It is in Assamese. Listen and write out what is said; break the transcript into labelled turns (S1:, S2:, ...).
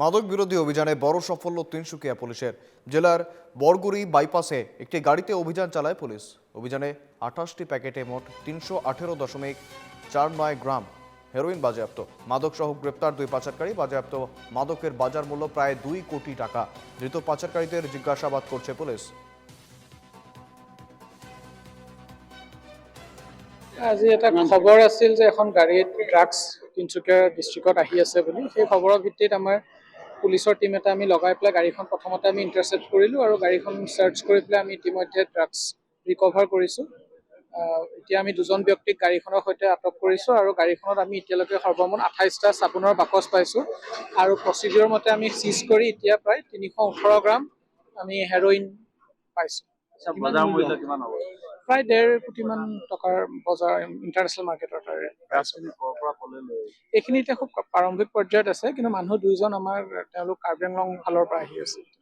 S1: মাদক বিরোধী অভিযানে বড় সাফল্য তিনসুকিয়া পুলিশের। জেলার বরগুড়ি বাইপাসে একটি গাড়িতে অভিযান চালায় পুলিশ। অভিযানে আঠাশটি প্যাকেটে মোট তিনশো আঠেরো দশমিক চার নয় গ্রাম হেরোইন বাজেয়াপ্ত। মাদক সহ গ্রেপ্তার দুই পাচারকারী। বাজেয়াপ্ত মাদকের বাজার মূল্য প্রায় দুই কোটি টাকা। ধৃত পাচারকারীদের জিজ্ঞাসাবাদ করছে পুলিশ।
S2: আজি এটা খবৰ আছিল যে এখন গাড়ীত ড্ৰাগছ তিনিচুকীয়া ডিষ্ট্ৰিক্টত আহি আছে বুলি। সেই খবৰৰ ভিত্তিত আমাৰ পুলিচৰ টীম এটা আমি লগাই পেলাই গাড়ীখন প্ৰথমতে আমি ইণ্টাৰচেপ্ট কৰিলোঁ আৰু গাড়ীখন চাৰ্চ কৰি পেলাই আমি ইতিমধ্যে ড্ৰাগছ ৰিকভাৰ কৰিছোঁ। এতিয়া আমি দুজন ব্যক্তিক গাড়ীখনৰ সৈতে আটক কৰিছোঁ আৰু গাড়ীখনত আমি এতিয়ালৈকে সৰ্বমুঠ আঠাইছটা চাবোনৰ বাকচ পাইছোঁ। আৰু প্ৰচিডিউৰ মতে আমি চিজ কৰি এতিয়া প্ৰায় তিনিশ ওঠৰ গ্ৰাম আমি হেৰ'ইন পাইছোঁ।
S3: বজাৰ মূল্য? কিমান হ'ব?
S2: প্ৰায় ডেৰ কোটিমান টকাৰ বজাৰ ইণ্টাৰনেশ্যনেল মাৰ্কেটৰ তাৰে। এইখিনি এতিয়া খুব প্ৰাৰম্ভিক পৰ্যায়ত আছে কিন্তু মানুহ দুইজন আমাৰ তেওঁলোক কাৰ্বি আংলং ফালৰ পৰা আহি আছে।